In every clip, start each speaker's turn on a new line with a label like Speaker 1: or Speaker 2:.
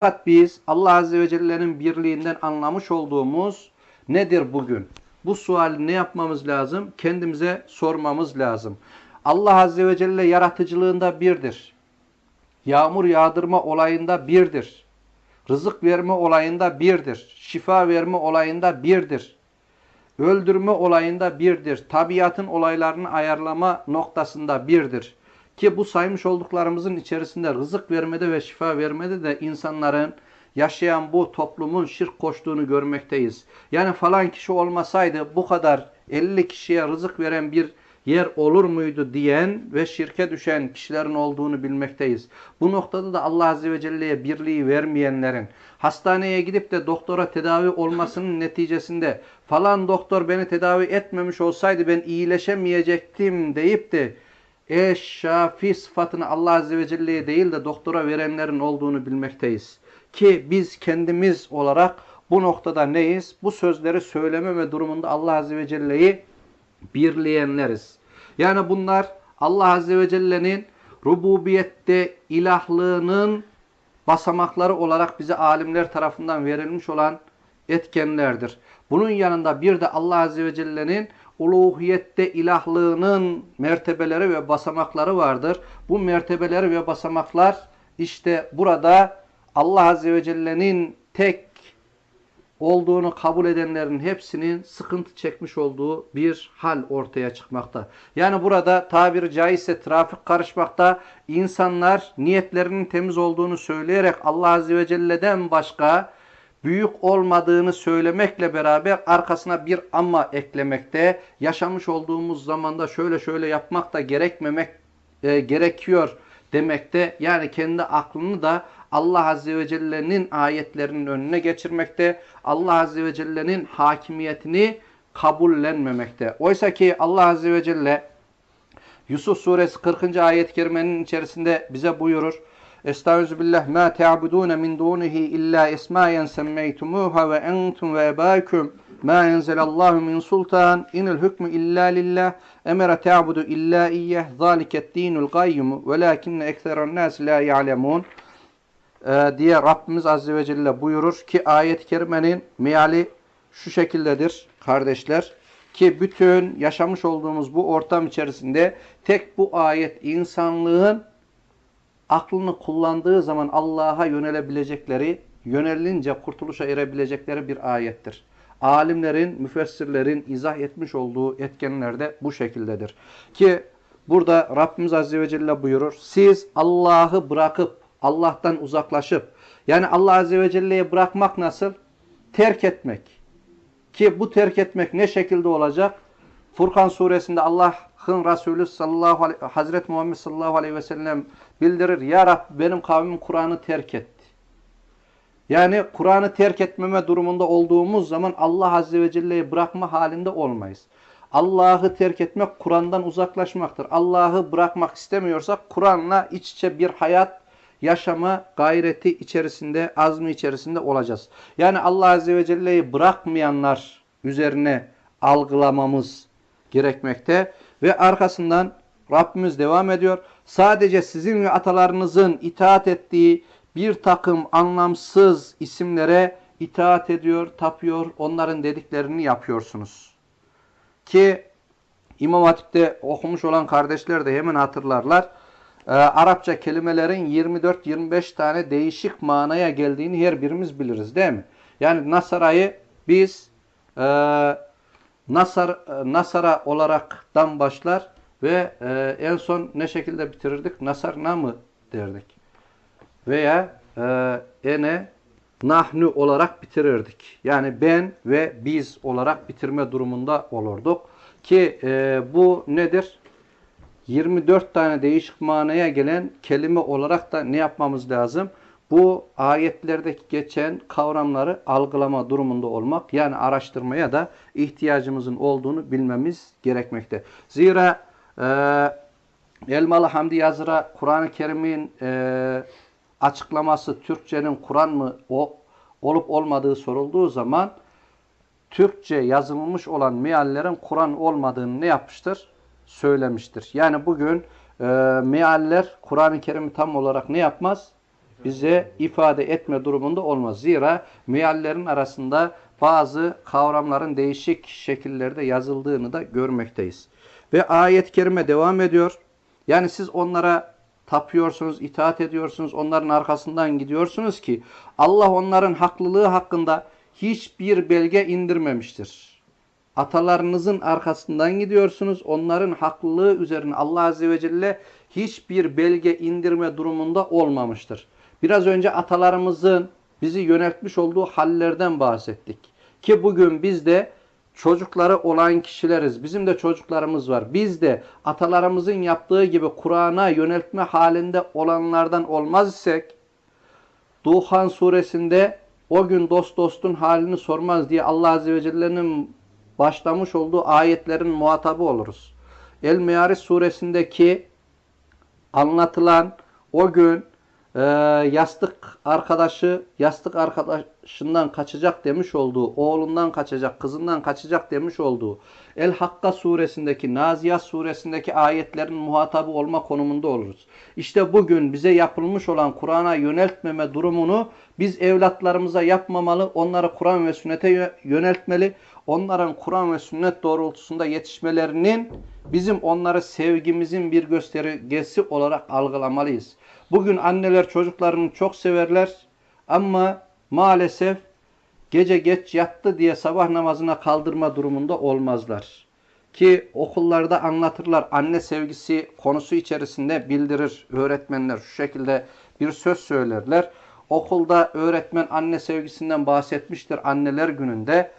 Speaker 1: Fakat biz Allah Azze ve Celle'nin birliğinden anlamış olduğumuz nedir bugün? Bu suali ne yapmamız lazım? Kendimize sormamız lazım. Allah Azze ve Celle yaratıcılığında birdir. Yağmur yağdırma olayında birdir. Rızık verme olayında birdir. Şifa verme olayında birdir. Öldürme olayında birdir. Tabiatın olaylarını ayarlama noktasında birdir. Ki bu saymış olduklarımızın içerisinde rızık vermede ve şifa vermede de insanların yaşayan bu toplumun şirk koştuğunu görmekteyiz. Yani falan kişi olmasaydı bu kadar 50 kişiye rızık veren bir yer olur muydu diyen ve şirke düşen kişilerin olduğunu bilmekteyiz. Bu noktada da Allah Azze ve Celle'ye birliği vermeyenlerin hastaneye gidip de doktora tedavi olmasının neticesinde falan doktor beni tedavi etmemiş olsaydı ben iyileşemeyecektim deyip de eşşafi sıfatını Allah Azze ve Celle'ye değil de doktora verenlerin olduğunu bilmekteyiz. Ki biz kendimiz olarak bu noktada neyiz? Bu sözleri söylememe durumunda Allah Azze ve Celle'yi birleyenleriz. Yani bunlar Allah Azze ve Celle'nin rububiyette ilahlığının basamakları olarak bize alimler tarafından verilmiş olan etkenlerdir. Bunun yanında bir de Allah Azze ve Celle'nin uluhiyette ilahlığının mertebeleri ve basamakları vardır. Bu mertebeleri ve basamaklar işte burada Allah Azze ve Celle'nin tek olduğunu kabul edenlerin hepsinin sıkıntı çekmiş olduğu bir hal ortaya çıkmakta. Yani burada tabiri caizse trafik karışmakta. İnsanlar niyetlerinin temiz olduğunu söyleyerek Allah Azze ve Celle'den başka büyük olmadığını söylemekle beraber arkasına bir ama eklemekte. Yaşamış olduğumuz zamanda şöyle şöyle yapmak da gerekmemek e, gerekiyor demekte. Yani kendi aklını da Allah Azze ve Celle'nin ayetlerinin önüne geçirmekte. Allah Azze ve Celle'nin hakimiyetini kabullenmemekte. Oysa ki Allah Azze ve Celle Yusuf suresi 40. ayet-i kerimenin içerisinde bize buyurur. Estağfirullah. Ma ta'budun min dunihi illa ismayen semmeytumuha ve entum ve ebâküm ma enzelallahu min sultan. İnil hükmü illa lillah. Emere ta'budu illa iyyeh. Zaliket dinul gayyum velakinne ekseren nas la ya'lemun. E, diye Rabbimiz Azze ve Celle buyurur ki ayet-i kerimenin meali şu şekildedir kardeşler. Ki bütün yaşamış olduğumuz bu ortam içerisinde tek bu ayet insanlığın aklını kullandığı zaman Allah'a yönelebilecekleri, yönelince kurtuluşa erebilecekleri bir ayettir. Alimlerin, müfessirlerin izah etmiş olduğu etkenler de bu şekildedir. Ki burada Rabbimiz Azze ve Celle buyurur. Siz Allah'ı bırakıp, Allah'tan uzaklaşıp, yani Allah Azze ve Celle'ye bırakmak nasıl? Terk etmek. Ki bu terk etmek ne şekilde olacak? Furkan suresinde Allah'ın Resulü sallallahu aleyhi, Hazreti Muhammed sallallahu aleyhi ve sellem bildirir. Ya Rab benim kavmim Kur'an'ı terk etti. Yani Kur'an'ı terk etmeme durumunda olduğumuz zaman Allah Azze ve Celle'yi bırakma halinde olmayız. Allah'ı terk etmek Kur'an'dan uzaklaşmaktır. Allah'ı bırakmak istemiyorsak Kur'an'la iç içe bir hayat yaşama gayreti içerisinde, azmi içerisinde olacağız. Yani Allah Azze ve Celle'yi bırakmayanlar üzerine algılamamız gerekmekte. Ve arkasından Rabbimiz devam ediyor. Sadece sizin ve atalarınızın itaat ettiği bir takım anlamsız isimlere itaat ediyor, tapıyor, onların dediklerini yapıyorsunuz. Ki İmam Hatip'te okumuş olan kardeşler de hemen hatırlarlar. Ee, Arapça kelimelerin 24-25 tane değişik manaya geldiğini her birimiz biliriz değil mi? Yani Nasara'yı biz e, Nasar, e, Nasara olaraktan başlar ve e, en son ne şekilde bitirirdik? Nasarna mı derdik? Veya e, ene nahnu olarak bitirirdik. Yani ben ve biz olarak bitirme durumunda olurduk. Ki e, bu nedir? 24 tane değişik manaya gelen kelime olarak da ne yapmamız lazım? Bu ayetlerdeki geçen kavramları algılama durumunda olmak yani araştırmaya da ihtiyacımızın olduğunu bilmemiz gerekmekte. Zira e, Elmalı Hamdi Yazır'a Kur'an-ı Kerim'in e, açıklaması Türkçenin Kur'an mı o, olup olmadığı sorulduğu zaman Türkçe yazılmış olan meallerin Kur'an olmadığını ne yapmıştır? Söylemiştir. Yani bugün e, mealler Kur'an-ı Kerim'i tam olarak ne yapmaz? Bize ifade etme durumunda olmaz. Zira meallerin arasında bazı kavramların değişik şekillerde yazıldığını da görmekteyiz. Ve ayet-i kerime devam ediyor. Yani siz onlara tapıyorsunuz, itaat ediyorsunuz, onların arkasından gidiyorsunuz ki Allah onların haklılığı hakkında hiçbir belge indirmemiştir. Atalarınızın arkasından gidiyorsunuz. Onların haklılığı üzerine Allah Azze ve Celle hiçbir belge indirme durumunda olmamıştır. Biraz önce atalarımızın bizi yöneltmiş olduğu hallerden bahsettik. Ki bugün biz de çocukları olan kişileriz. Bizim de çocuklarımız var. Biz de atalarımızın yaptığı gibi Kur'an'a yöneltme halinde olanlardan olmaz isek Duhan suresinde o gün dost dostun halini sormaz diye Allah Azze ve Celle'nin başlamış olduğu ayetlerin muhatabı oluruz. El-Meyaris suresindeki anlatılan o gün e, yastık arkadaşı yastık arkadaşından kaçacak demiş olduğu, oğlundan kaçacak, kızından kaçacak demiş olduğu El-Hakka suresindeki, Naziyat suresindeki ayetlerin muhatabı olma konumunda oluruz. İşte bugün bize yapılmış olan Kur'an'a yöneltmeme durumunu biz evlatlarımıza yapmamalı, onları Kur'an ve sünnete yöneltmeli. Onların Kur'an ve sünnet doğrultusunda yetişmelerinin bizim onları sevgimizin bir göstergesi olarak algılamalıyız. Bugün anneler çocuklarını çok severler ama maalesef gece geç yattı diye sabah namazına kaldırma durumunda olmazlar. Ki okullarda anlatırlar anne sevgisi konusu içerisinde bildirir öğretmenler şu şekilde bir söz söylerler. Okulda öğretmen anne sevgisinden bahsetmiştir anneler gününde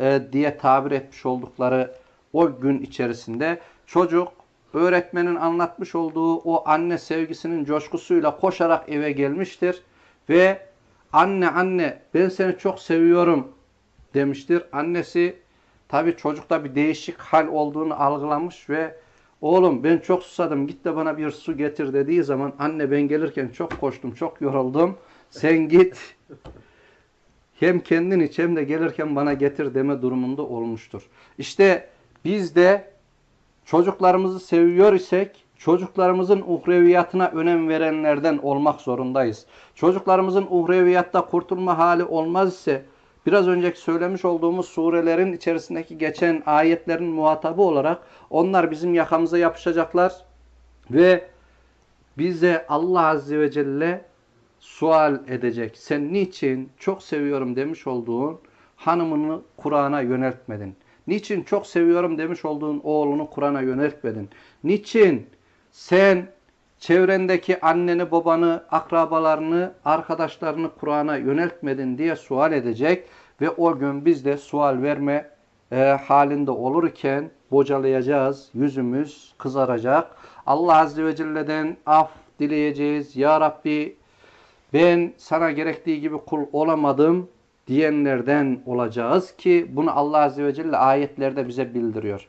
Speaker 1: e, diye tabir etmiş oldukları o gün içerisinde çocuk öğretmenin anlatmış olduğu o anne sevgisinin coşkusuyla koşarak eve gelmiştir ve anne anne ben seni çok seviyorum demiştir. Annesi tabi çocukta bir değişik hal olduğunu algılamış ve oğlum ben çok susadım git de bana bir su getir dediği zaman anne ben gelirken çok koştum çok yoruldum sen git hem kendin iç hem de gelirken bana getir deme durumunda olmuştur. İşte biz de çocuklarımızı seviyor isek çocuklarımızın uhreviyatına önem verenlerden olmak zorundayız. Çocuklarımızın uhreviyatta kurtulma hali olmaz ise biraz önceki söylemiş olduğumuz surelerin içerisindeki geçen ayetlerin muhatabı olarak onlar bizim yakamıza yapışacaklar ve bize Allah Azze ve Celle sual edecek. Sen niçin çok seviyorum demiş olduğun hanımını Kur'an'a yöneltmedin? Niçin çok seviyorum demiş olduğun oğlunu Kur'an'a yöneltmedin? Niçin sen çevrendeki anneni, babanı, akrabalarını, arkadaşlarını Kur'an'a yöneltmedin diye sual edecek ve o gün biz de sual verme e, halinde olurken bocalayacağız, yüzümüz kızaracak. Allah Azze ve Celle'den af dileyeceğiz. Ya Rabbi ben sana gerektiği gibi kul olamadım diyenlerden olacağız ki bunu Allah Azze ve Celle ayetlerde bize bildiriyor.